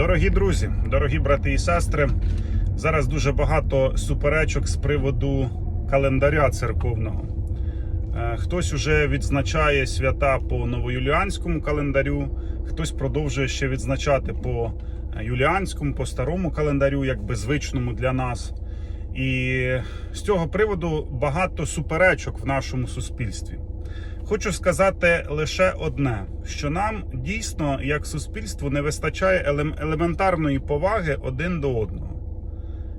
Дорогі друзі, дорогі брати і сестри, зараз дуже багато суперечок з приводу календаря церковного. Е, Хтось уже відзначає свята по новоюліанському календарю, хтось продовжує ще відзначати по юліанському, по старому календарю, якби звичному для нас. І з цього приводу багато суперечок в нашому суспільстві. Хочу сказати лише одне: що нам дійсно, як суспільству, не вистачає елементарної поваги один до одного.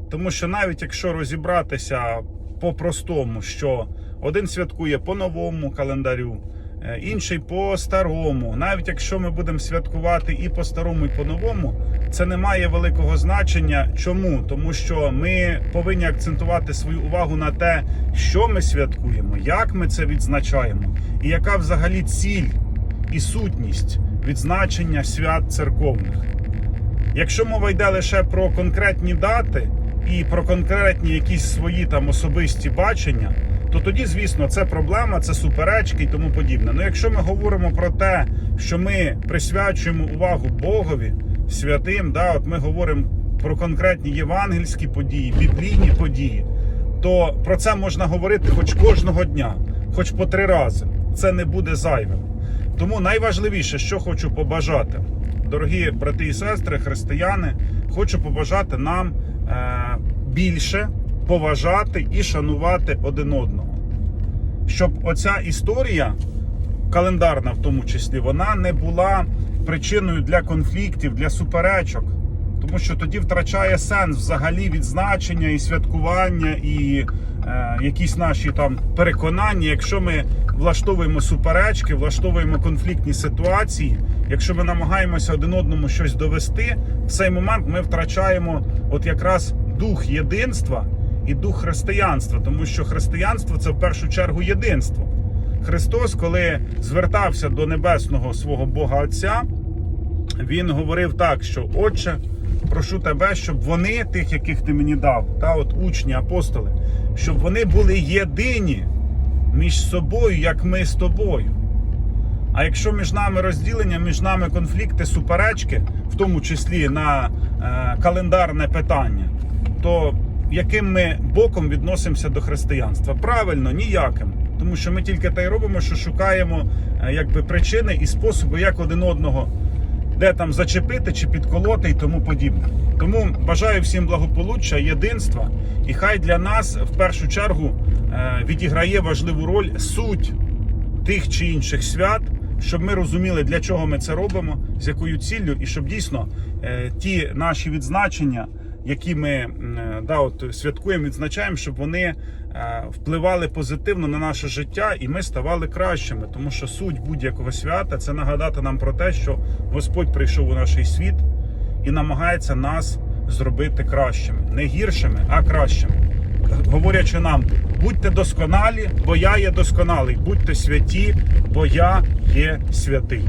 Тому що навіть якщо розібратися по-простому, що один святкує по новому календарю, інший по старому, навіть якщо ми будемо святкувати і по старому, і по новому, це не має великого значення. Чому? Тому що ми повинні акцентувати свою увагу на те, що ми святкуємо, як ми це відзначаємо, і яка взагалі ціль і сутність відзначення свят церковних. Якщо мова йде лише про конкретні дати і про конкретні якісь свої там особисті бачення, то тоді, звісно, це проблема, це суперечки і тому подібне. Ну якщо ми говоримо про те, що ми присвячуємо увагу Богові, святим, да, от ми говоримо про конкретні євангельські події, біблійні події, то про це можна говорити хоч кожного дня, хоч по три рази. Це не буде зайвим. Тому найважливіше, що хочу побажати, дорогі брати і сестри, християни, хочу побажати нам е, більше поважати і шанувати один одного. Щоб оця історія, календарна в тому числі, вона не була причиною для конфліктів, для суперечок. Тому що тоді втрачає сенс взагалі відзначення і святкування, і е, якісь наші там переконання, якщо ми влаштовуємо суперечки, влаштовуємо конфліктні ситуації, якщо ми намагаємося один одному щось довести, в цей момент ми втрачаємо от якраз дух єдинства і дух християнства, тому що християнство це в першу чергу єдинство. Христос, коли звертався до небесного свого Бога Отця, він говорив так, що Отче, прошу тебе, щоб вони, тих, яких ти мені дав, та от учні, апостоли, щоб вони були єдині між собою, як ми з тобою. А якщо між нами розділення, між нами конфлікти, суперечки, в тому числі на е, календарне питання, то яким ми боком відносимося до християнства? Правильно, ніяким. Тому що ми тільки те й робимо, що шукаємо е, якби причини і способи, як один одного де там зачепити чи підколоти і тому подібне. Тому бажаю всім благополуччя, єдинства, і хай для нас в першу чергу е, відіграє важливу роль суть тих чи інших свят, щоб ми розуміли, для чого ми це робимо, з якою ціллю, і щоб дійсно е, ті наші відзначення, які ми е, да, от, святкуємо, відзначаємо, щоб вони е, впливали позитивно на наше життя, і ми ставали кращими. Тому що суть будь-якого свята це нагадати нам про те, що Господь прийшов у наш світ і намагається нас зробити кращими, не гіршими, а кращими. Говорячи нам, будьте досконалі, бо я є досконалий, будьте святі, бо я є святий.